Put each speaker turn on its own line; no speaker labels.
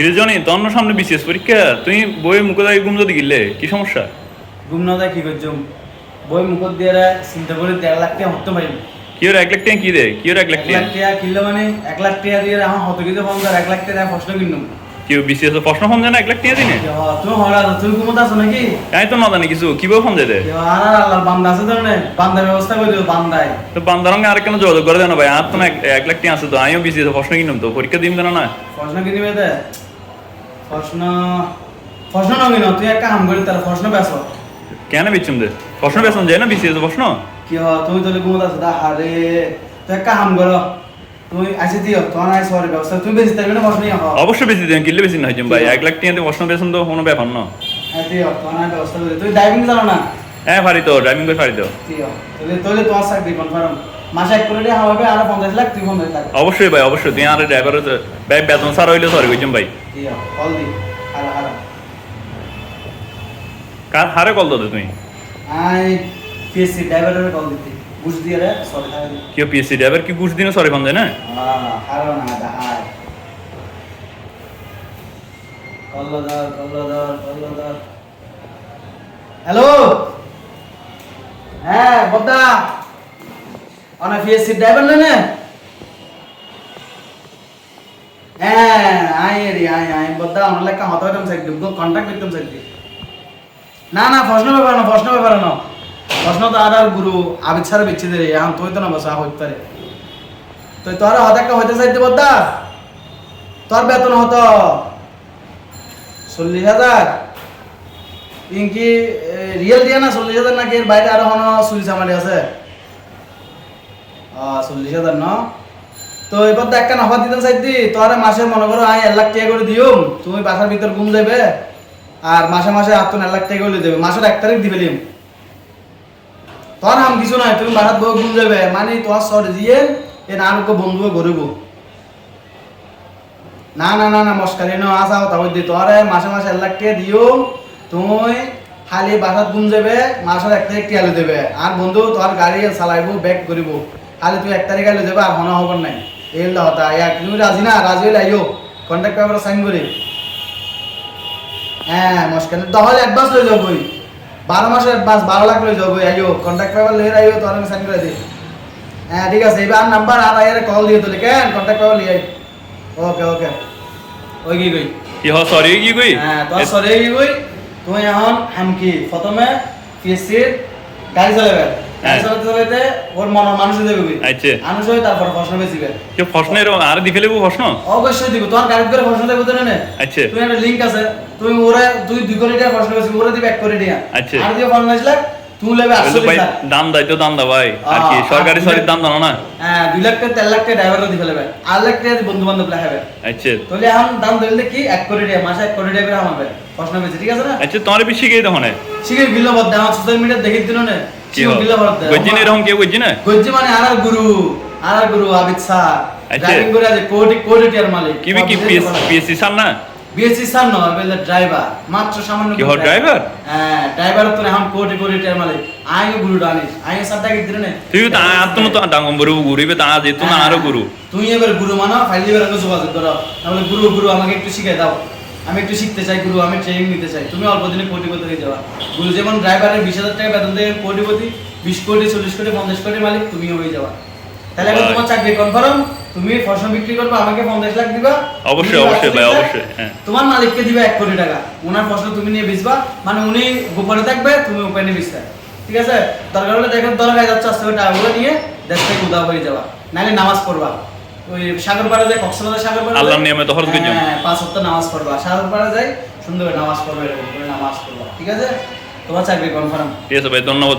কিরে জনি তন্ন সামনে বিসিএস পরীক্ষা? তুই বইয়ে মুখে দাঁড়িয়ে ঘুম যদি গিলে কি সমস্যা?
ঘুম না দেয় কি বই মুখত দিয়ে চিন্তা করে দেড় লাখ টাকা হতে পারি।
কি ওর এক লাখ টাকা কি দে কি ওর এক লাখ টাকা?
লাখ টাকা কিনলে মানে এক লাখ টাকা দিয়ে এখন হত ফোন এক লাখ টাকা
কি বিসিএস প্রশ্ন ফোন যায় না এক লাখ টাকা দিনে?
তুমি হরা তুমি ঘুমত আছো নাকি?
আমি তো না জানি কিছু কীভাবে ফোন
আর আর আল্লাহ বান্দা আছে তো না বান্দার ব্যবস্থা করে দিও বান্দায়।
তো বান্দারঙ্গে আর কেন যোগাযোগ করে দেন ভাই আর তো এক- লাখ টাকা আছে তো আমিও বিসিএস প্রশ্ন কিনুম তো পরীক্ষা দিম না
প্রশ্ন কিনিবে দে প্রশ্ন প্রশ্ন নবি না তুই একটা কাম করি তাহলে প্রশ্ন বেসো
কেন বিচ্ছুম দে? প্রশ্ন বেতন যায় না বিসিএস প্রশ্ন
কি হ তুমি তাহলে ঘুমত আছো দা হারে। তুই একটা কাম করো তুমি আসে দিও তোমার আই সরি ব্যবস্থা তুমি বেশি থাকবে না প্রশ্ন হ।
অবশ্যই বেশি দেন কিনলে বেশি না ভাই এক লাখ টাকা দিয়ে প্রশ্ন বেতন তো কোনো ব্যাপার না।
হ্যাঁ দিও তোমার আই ব্যবস্থা করে। তুই ড্রাইভিং জানো না?
হ্যাঁ পারি তো ড্রাইভিং করে পারি তো।
দিও তাহলে তাহলে তোমার চাকরি কনফার্ম মাসে এক করে দিয়ে হবে আর পঞ্চাশ লাখ তুই পঞ্চাশ লাখ।
অবশ্যই ভাই অবশ্যই। তুই আর ভাই বেতন স্যার হইলে সরি কইছেন ভাই।
কল দি।
কার হারে কল তুমি?
আই পিএসসি ড্রাইভারের কল দিতে। বুঝ দিয়ে রে সরি
কেউ পিএসসি ড্রাইভার কি ঘুষ দিনে সরি না?
হ্যাঁ। না দা হাই কল্লদার কল্লদার কল্লদার হ্যালো হ্যাঁ বদ্দা। অনা পিএসসি ড্রাইভার না। হ্যাঁ আই রে আই আই বদ্দা লেখা হতো হইতাম সাইড দিব কন্টাক্ট করতাম না না, প্রশ্ন ব্যাপার না প্রশ্ন ব্যাপার না প্রশ্ন তো আর গুরু আবিদ ছাড়া এখন তুই তো না বসা হইতে পারে। তো তোর হইতে চাইতে বদ্দা তোর বেতন হতো চল্লিশ হাজার। ইনকি রিয়েল দিয়া না চল্লিশ হাজার নাকি? বাইরে আরও হনো চুরি আছে? চল্লিশ তো এবার তো একটা নফা দিতে চাইতি তোর মাসে মনে করো এক লাখ টাকা করে তুমি বাসার ভিতর ঘুম আর মাসে মাসে আর এক লাখ টাকা করে দেবে। মাসের এক তারিখ দিবে তোর হাম কিছু তুমি বাসার বউ ঘুম যাবে মানে তোমার সর দিয়ে এ না বন্ধু গরিব না না না না, মস্কারি ন আসাও তাও দি। তোরে মাসে মাসে এক লাখ টাকা দিও তুমি খালি বাসাত ঘুম যাবে মাসের এক তারিখ টিয়ালে দেবে। আর বন্ধু, তোর গাড়ি চালাইব ব্যাক করিব খালি তুই এক তারিখ আইলে যাবে আর হনা হবার নাই। এই হতা এক তুমি রাজি না? রাজি হইলে আইও কন্ট্যাক্ট পেপার সাইন করি। হ্যাঁ মস্কারি তাহলে অ্যাডভান্স লই যাব বারো মাসের অ্যাডভান্স বারো লাখ লই যাব আইও। কন্ট্যাক্ট পেপার লই আইও তোর আমি সাইন করে দিই। হ্যাঁ ঠিক আছে এবার নাম্বার আর আইয়ারে কল দিয়ে তোলে। কেন? কন্ট্যাক্ট পেপার লিয়ে আই ওকে ওকে ওই কি কই?
কি হ সরি কি কই?
হ্যাঁ তোর সরে কি কই? তুই এখন হামকি প্রথমে পিএসসির গাড়ি চালাবে গাড়ি
হ্যাঁ।
ওর মানুষ দেবে
আচ্ছা।
মানুষ হয়ে তারপর প্রশ্ন বেশিবে
কেউ প্রশ্নের আর দি ফেলেবো প্রশ্ন?
অবশ্যই দিব। তোমার গাড়ি করে প্রশ্ন দেবো তো না
আচ্ছা।
তুই একটা লিংক আছে তুমি ওরে তুই দুই কোটি টাকা প্রশ্ন বেশি ওরে দিবে এক কোটি টাকা।
আচ্ছা।
আর দিয়ে পঞ্চাশ লাখ তুই লেবে
বলল ভাই দাম দাই তো দাম দা ভাই। আর কি সরকারি
আর
দাম দাও না?
হ্যাঁ দুই লাখ টাকা লাখ টাকা আট লাখ টাকা বন্ধু বান্ধব লেখাবে
আচ্ছা।
তাহলে এখন দাম ধরলে কি এক কোটি টাকা মাসে এক কোটি টাকা করে আমাবে প্রশ্ন বেশি ঠিক আছে না?
আচ্ছা তোমার বেশি গিয়ে তখন
শিখে গিল্ল বদ আমার সোশ্যাল মিডিয়া দেখে দিন না।
কি গজ্জি না এরকম কেউ গজ্জি না?
গজ্জি মানে আর গুরু আর গুরু আবিদ স্যার।
আচ্ছা।
ড্রাইভিং করে আছে কোটি কোটি টিয়ার মালিক।
কি বি কি পিএসসি সার না?
বিএসসি স্যার নয় বলে ড্রাইভার মাত্র সামান্য
কি ড্রাইভার
হ্যাঁ ড্রাইভার তো এখন কোটি কোটি টিয়ার মালিক। আইও গুরু ডানিস। আইও স্যার ডাকি দিন না?
তুই তো আত্ম তো ডাঙ্গম বরু গুরুবে তা যেত না আরও গুরু।
তুমি এবার গুরু মানো ফাইলি এবার আমি যোগাযোগ করো। তাহলে গুরু গুরু আমাকে একটু শিখে দাও। আমি একটু শিখতে চাই গুরু আমি ট্রেনিং নিতে চাই। তুমি অল্প দিনে কোটিপতি হয়ে যাওয়া। গুরু যেমন ড্রাইভারের বিশ হাজার টাকা বেতন দেবে কোটিপতি বিশ কোটি চল্লিশ কোটি পঞ্চাশ কোটি মালিক তুমিও হয়ে যাওয়া। তাহলে এখন তোমার চাকরি কনফার্ম তুমি ফসল বিক্রি করবে আমাকে পঞ্চাশ লাখ দিবা।
অবশ্যই, অবশ্যই ভাই, অবশ্যই, হ্যাঁ।
তোমার মালিককে দিবে এক কোটি টাকা। ওনার ফসল তুমি নিয়ে বেচবা মানে উনি গোপনে থাকবে তুমি ওপেনে বেচবে ঠিক আছে? দরকার হলে দেখেন দরকার যাচ্ছে আস্তে করে টাকাগুলো নিয়ে দেশ থেকে উদা হয়ে যাওয়া। নাহলে নামাজ পড়বা। ওই সাগর পাড়ে যায় কক্সবাজার সাগর পাড়ে
আল্লাহর নিয়মে তো হরজ করছ।
হ্যাঁ পাঁচ সপ্তাহ নামাজ পড়বা। সাগর যায় সুন্দর নামাজ পড়বে এরকম করে নামাজ পড়বা। ঠিক আছে? তোমার চাকরি কনফার্ম
ঠিক আছে ভাই ধন্যবাদ